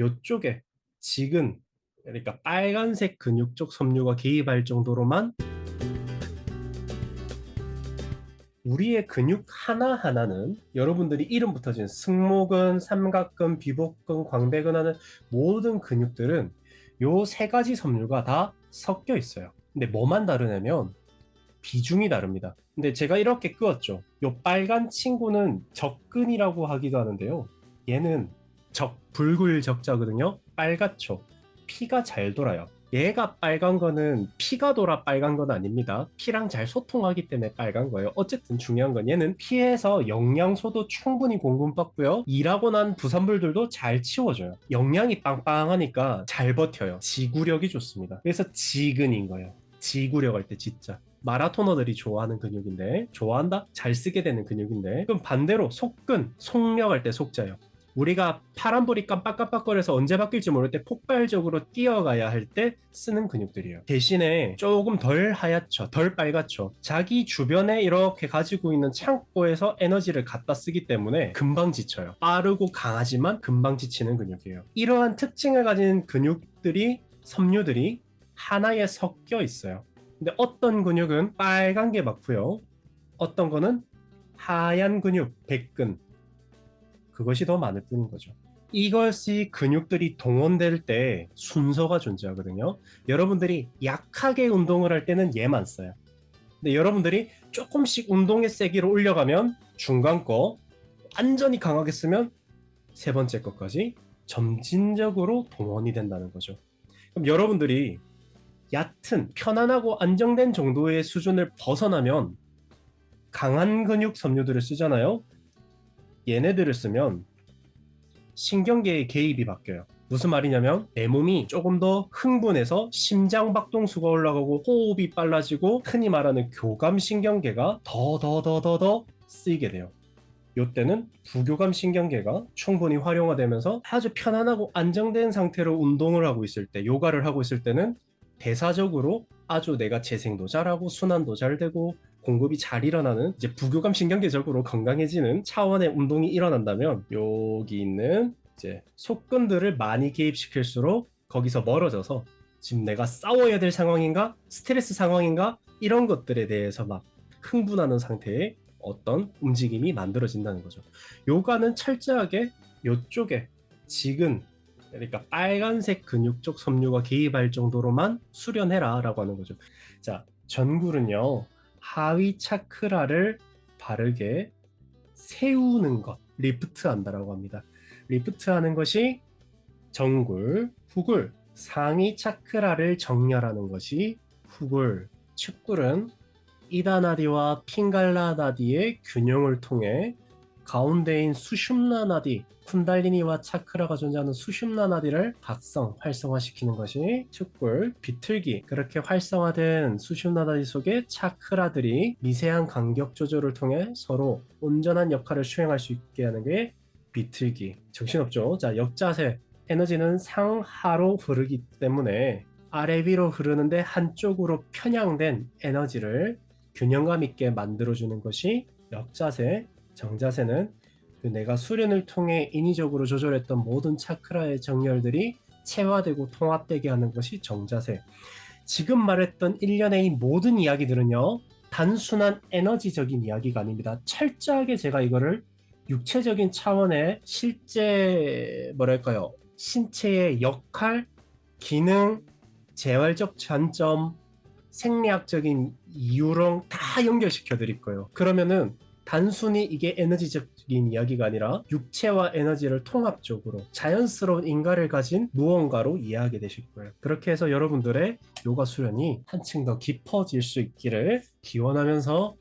요쪽에 지근 그러니까 빨간색 근육 쪽 섬유가 개입할 정도로만 우리의 근육 하나하나는 여러분들이 이름 붙어진 승모근, 삼각근, 비복근, 광배근 하는 모든 근육들은 요 세 가지 섬유가 다 섞여 있어요. 근데 뭐만 다르냐면 비중이 다릅니다. 근데 제가 이렇게 끄었죠. 요 빨간 친구는 적근이라고 하기도 하는데요. 얘는 적, 붉을 적자거든요. 빨갛죠. 피가 잘 돌아요. 얘가 빨간 거는 피가 돌아 빨간 건 아닙니다. 피랑 잘 소통하기 때문에 빨간 거예요. 어쨌든 중요한 건 얘는 피에서 영양소도 충분히 공급받고요. 일하고 난 부산물들도 잘 치워져요. 영양이 빵빵하니까 잘 버텨요. 지구력이 좋습니다. 그래서 지근인 거예요. 지구력 할 때 진짜. 마라토너들이 좋아하는 근육인데 좋아한다? 잘 쓰게 되는 근육인데 그럼 반대로 속근, 속력할 때 속자요. 우리가 파란불이 깜빡깜빡거려서 언제 바뀔지 모를 때 폭발적으로 뛰어가야 할 때 쓰는 근육들이에요. 대신에 조금 덜 하얗죠. 덜 빨갛죠. 자기 주변에 이렇게 가지고 있는 창고에서 에너지를 갖다 쓰기 때문에 금방 지쳐요. 빠르고 강하지만 금방 지치는 근육이에요. 이러한 특징을 가진 근육들이 섬유들이 하나에 섞여 있어요. 근데 어떤 근육은 빨간 게 많고요. 어떤 거는 하얀 근육, 백근, 그것이 더 많을 뿐인 거죠. 이것이 근육들이 동원될 때 순서가 존재하거든요. 여러분들이 약하게 운동을 할 때는 얘만 써요. 근데 여러분들이 조금씩 운동의 세기를 올려가면 중간 거 완전히 강하게 쓰면 세 번째 것까지 점진적으로 동원이 된다는 거죠. 그럼 여러분들이 얕은 편안하고 안정된 정도의 수준을 벗어나면 강한 근육 섬유들을 쓰잖아요. 얘네들을 쓰면 신경계의 개입이 바뀌어요. 무슨 말이냐면 내 몸이 조금 더 흥분해서 심장 박동수가 올라가고 호흡이 빨라지고 흔히 말하는 교감 신경계가 더 더 더 더 더 쓰이게 돼요. 요때는 부교감 신경계가 충분히 활용화되면서 아주 편안하고 안정된 상태로 운동을 하고 있을 때, 요가를 하고 있을 때는 대사적으로 아주 내가 재생도 잘하고 순환도 잘 되고 공급이 잘 일어나는 이제 부교감 신경계적으로 건강해지는 차원의 운동이 일어난다면 여기 있는 이제 속근들을 많이 개입시킬수록 거기서 멀어져서 지금 내가 싸워야 될 상황인가 스트레스 상황인가 이런 것들에 대해서 막 흥분하는 상태의 어떤 움직임이 만들어진다는 거죠. 요가는 철저하게 요쪽에 지근 그러니까 빨간색 근육 쪽 섬유가 개입할 정도로만 수련해라 라고 하는 거죠. 자, 전굴은요. 하위 차크라를 바르게 세우는 것, 리프트 한다라고 합니다. 리프트 하는 것이 정굴, 후굴, 상위 차크라를 정렬하는 것이 후굴, 측굴은 이다나디와 핑갈라나디의 균형을 통해 가운데인 수슌나나디, 쿤달리니와 차크라가 존재하는 수슌나나디를 각성, 활성화시키는 것이 축굴, 비틀기. 그렇게 활성화된 수슌나나디 속에 차크라들이 미세한 간격 조절을 통해 서로 온전한 역할을 수행할 수 있게 하는 게 비틀기. 정신없죠? 자, 역자세. 에너지는 상하로 흐르기 때문에 아래 위로 흐르는데 한쪽으로 편향된 에너지를 균형감 있게 만들어주는 것이 역자세, 정자세는 그 내가 수련을 통해 인위적으로 조절했던 모든 차크라의 정렬들이 체화되고 통합되게 하는 것이 정자세. 지금 말했던 일련의 이 모든 이야기들은요, 단순한 에너지적인 이야기가 아닙니다. 철저하게 제가 이거를 육체적인 차원의 실제, 뭐랄까요, 신체의 역할, 기능, 재활적 관점, 생리학적인 이유랑 다 연결시켜 드릴 거예요. 그러면은 단순히 이게 에너지적인 이야기가 아니라 육체와 에너지를 통합적으로 자연스러운 인가를 가진 무언가로 이해하게 되실 거예요. 그렇게 해서 여러분들의 요가 수련이 한층 더 깊어질 수 있기를 기원하면서